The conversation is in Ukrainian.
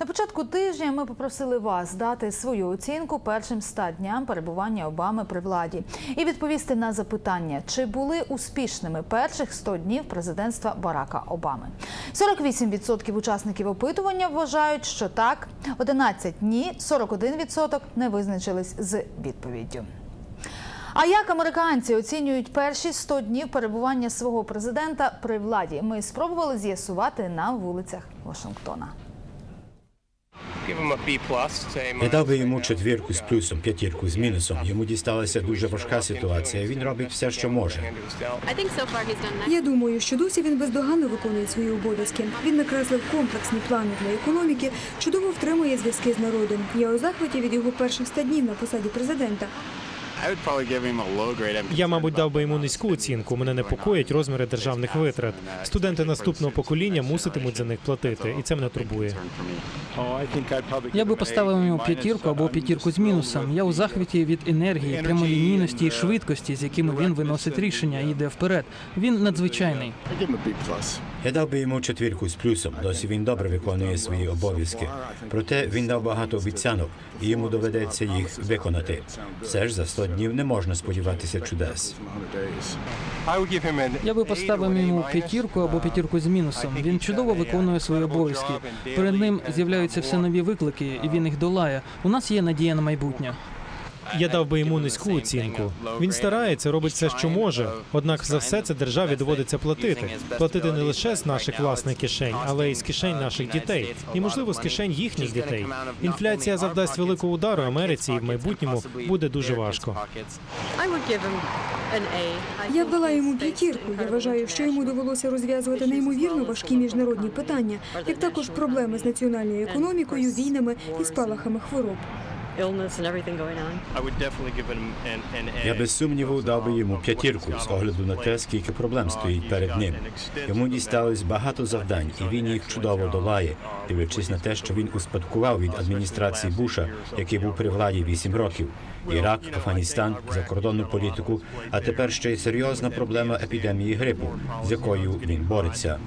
На початку тижня ми попросили вас дати свою оцінку першим 100 дням перебування Обами при владі і відповісти на запитання, чи були успішними перших 100 днів президентства Барака Обами. 48% учасників опитування вважають, що так, 11 – ні, 41% не визначились з відповіддю. А як американці оцінюють перші 100 днів перебування свого президента при владі? Ми спробували з'ясувати на вулицях Вашингтона. Я дав би йому четвірку з плюсом, п'ятірку з мінусом. Йому дісталася дуже важка ситуація. Він робить все, що може. I think so far he's done nice. Я думаю, що досі він бездоганно виконує свої обов'язки. Він накреслив комплексні плани для економіки, чудово втримує зв'язки з народом. Я у захваті від його перших ста днів на посаді президента. I would probably give him a low grade. I'm Я, мабуть, дав би йому низьку оцінку. Мене непокоїть розміри державних витрат. Студенти наступного покоління муситимуть за них платити, і це мене турбує. Я би поставив йому п'ятірку або п'ятірку з мінусом. Я у захваті від енергії, прямолінійності і швидкості, з якими він виносить рішення і йде вперед. Він надзвичайний. Я дав би йому четвірку з плюсом. Досі він добре виконує свої обов'язки. Проте він дав багато обіцянок, і йому доведеться їх виконати. Все ж за 100 днів не можна сподіватися чудес. Some 100 days. I would give him an Я би поставив йому п'ятірку або п'ятірку з мінусом. Він чудово виконує свої обов'язки. Перед ним з'являються все нові виклики, і він їх долає. У нас є надія на майбутнє. Я дав би йому низьку оцінку. Він старається, робить все, що може. Однак за все це державі доводиться платити. Платити не лише з наших власних кишень, але й з кишень наших дітей, і можливо з кишень їхніх дітей. Інфляція завдасть великого удару Америці, і в майбутньому буде дуже важко. Я дала йому п'ятірку. Я вважаю, що йому довелося розв'язувати неймовірно важкі міжнародні питання, як також проблеми з національною економікою, війнами і спалахами хвороб. Illness and everything going on. I would definitely give him an, an A. Я без сумніву дав би йому п'ятірку з огляду на те, скільки проблем стоїть перед ним. Йому дісталось багато завдань, і він їх чудово долає, дивлячись на те, що він успадкував від адміністрації Буша, який був при владі 8 років. Ірак, Афганістан, закордонну політику, а тепер ще й серйозна проблема епідемії грипу, з якою він бореться.